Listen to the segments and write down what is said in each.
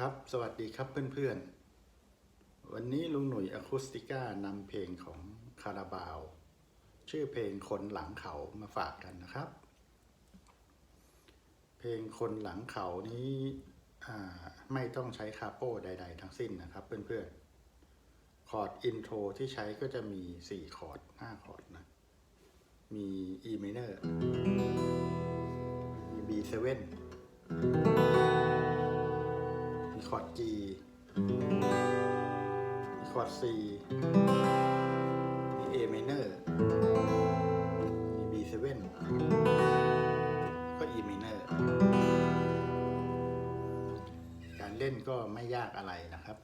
ครับ สวัสดีครับเพื่อนๆ วันนี้ลุงหนุ่ยอะคูสติก้านำเพลงของคาราบาว ชื่อเพลงคนหลังเขามาฝากกันนะครับ เพลงคนหลังเขานี้ไม่ต้องใช้คาโป้ใด ๆ ทั้งสิ้นนะครับเพื่อนๆ คอร์ดอินโทรที่ใช้ก็จะมี 4 คอร์ด 5 คอร์ดนะ มี E minor มี B7 อร์ด G มีคอร์ด C มี A minor มี B7 ก็ E minor การเล่นก็ไม่ยากอะไรนะครับ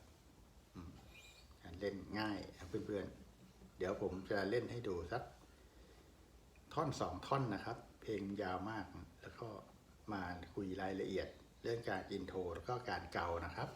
การเล่นง่ายครับเพื่อนๆ เดี๋ยวผมจะเล่นให้ดูสัก ท่อนสองท่อนนะครับ เพลงยาวมากแล้วก็มาคุยรายละเอียด เรื่องการอินโทรแล้วก็การเกานะครับ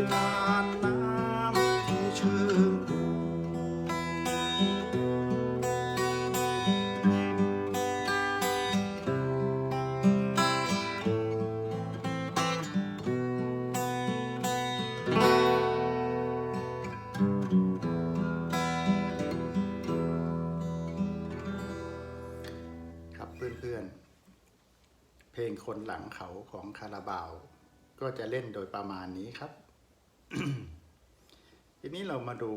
ายทานน้ำที่เชิงภูครับเพื่อนๆ เพลงคนหลังเขาของคาราบาว ก็จะเล่นโดยประมาณนี้ครับ ทีนี้เรามาดู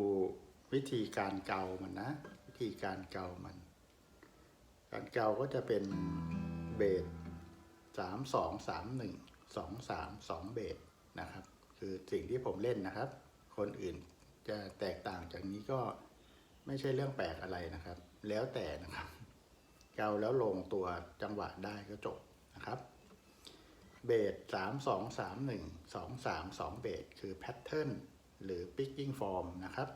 วิธีการเกามันนะ วิธีการเกามัน การเกาก็จะเป็นเบสสามสองสามหนึ่งสองสามสองเบสนะครับ คือสิ่งที่ผมเล่นนะครับ คนอื่นจะแตกต่างจากนี้ก็ไม่ใช่เรื่องแปลกอะไรนะครับ แล้วแต่นะครับ เกาแล้วลงตัวจังหวะได้ก็จบนะครับ เบสสามสองสามหนึ่งสองสามสองเบสคือแพทเทิร์นหรือ picking form นะครับ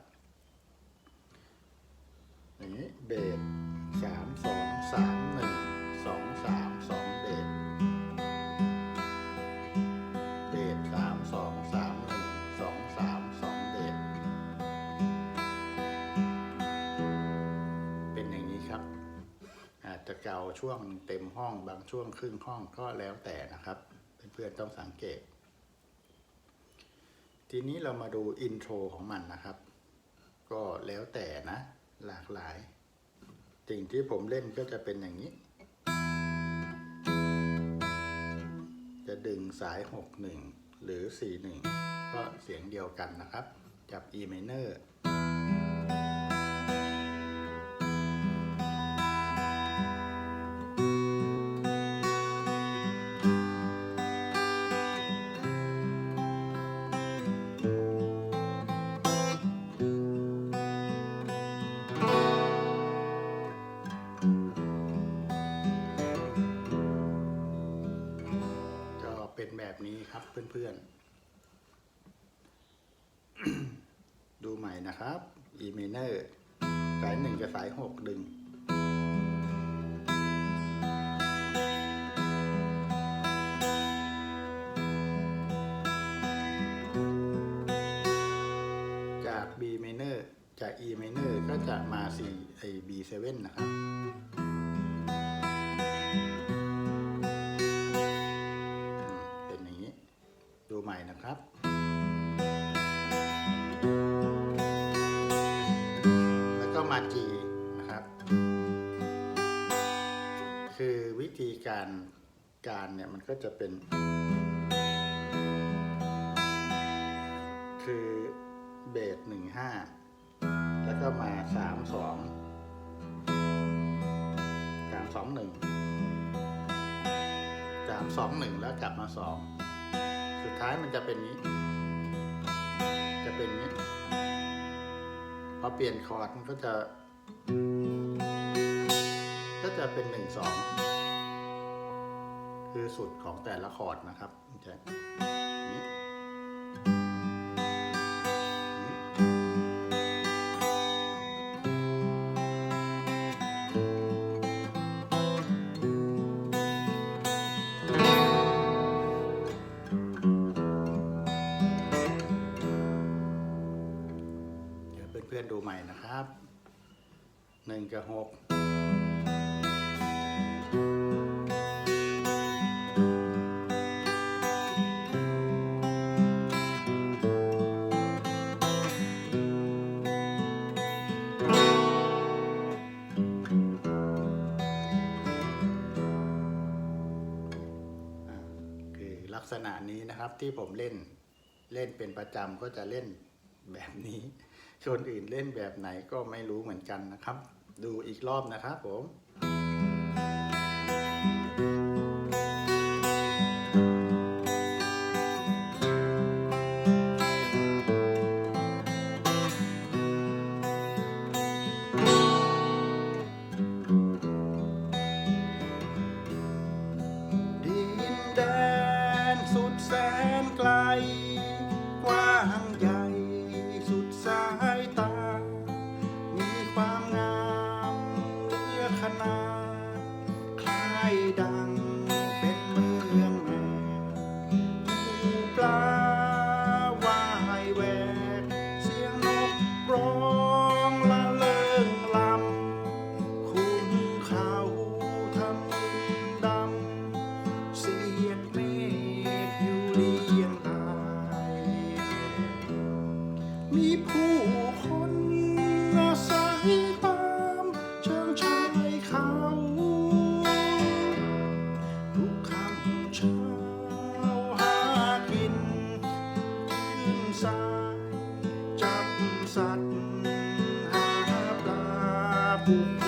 อย่างนี้เบสสามสองสามหนึ่งสองสามสองเบสเบสสามสองสามหนึ่งสองสามสองเบสเป็นอย่างนี้ครับ อาจจะเกาช่วงเต็มห้องบางช่วงครึ่งห้องก็แล้วแต่นะครับ พื่อนๆต้องสังเกต ทีนี้เรามาดูอินโทรของมันนะครับ ก็แล้วแต่นะ หลากหลาย สิ่งที่ผมเล่นก็จะเป็นอย่างนี้ จะดึงสาย 61 หรือ 41 ก็เสียงเดียวกันนะครับ จับ E minor จาก E minor ก็จะมา C ไอ B7 นะครับ เป็นอย่างนี้ ดูใหม่นะครับ แล้วก็มาจีนะครับ คือวิธีการการเนี่ยมันก็จะเป็น คือเบสหนึ่งห้า แล้วก็มาสามสองสามสองหนึ่งสามสองหนึ่งแล้วกลับมาสองสุดท้ายมันจะเป็นนี้ จะเป็นนี้พอเปลี่ยนคอร์ดมันก็จะ ก็จะเป็นหนึ่งสองคือสุดของแต่ละคอร์ดนะครับมันจะนี้ เพื่อนๆดูใหม่นะครับหนึ่งกับหกลักษณะนี้นะครับที่ผมเล่นเล่นเป็นประจำก็จะเล่นแบบนี้ คนอื่นเล่นแบบไหนก็ไม่รู้เหมือนกันนะครับ ดูอีกรอบนะครับผม ความงามเหลือขนา สัตว์หาปลาปลูกพื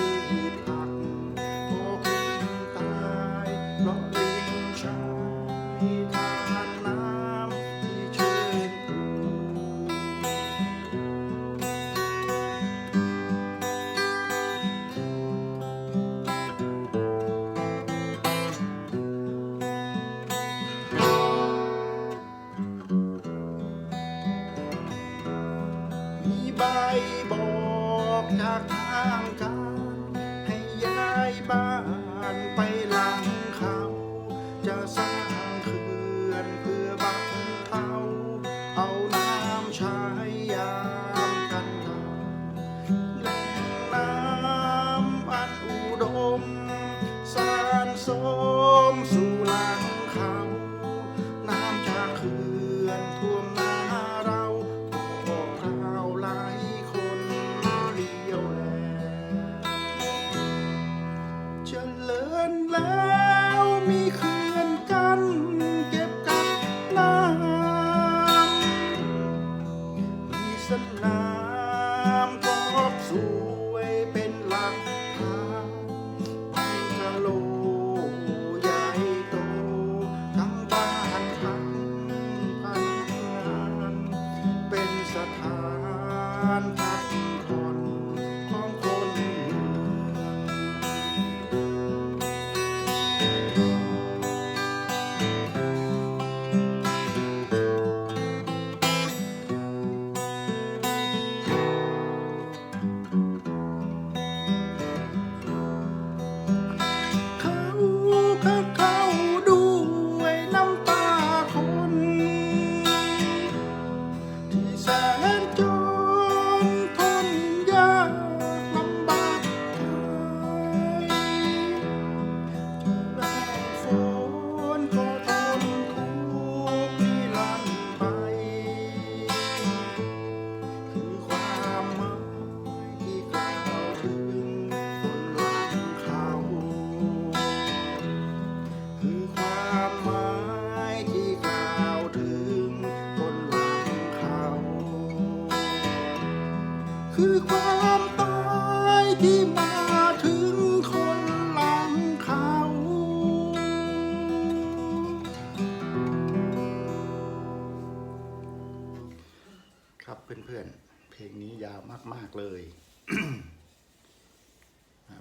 ครับเพื่อนๆ เพลงนี้ยาวมาก ๆ เลย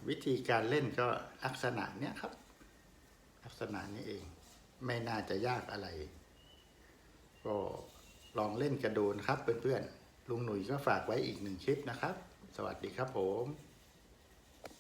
วิธีการเล่นก็ลักษณะเนี้ยครับ ลักษณะนี้เอง ไม่น่าจะยากอะไร ก็ลองเล่นกระโดนครับเพื่อนๆ ลุงหนุ่ยก็ฝากไว้อีกหนึ่งคลิปนะครับ สวัสดีครับผม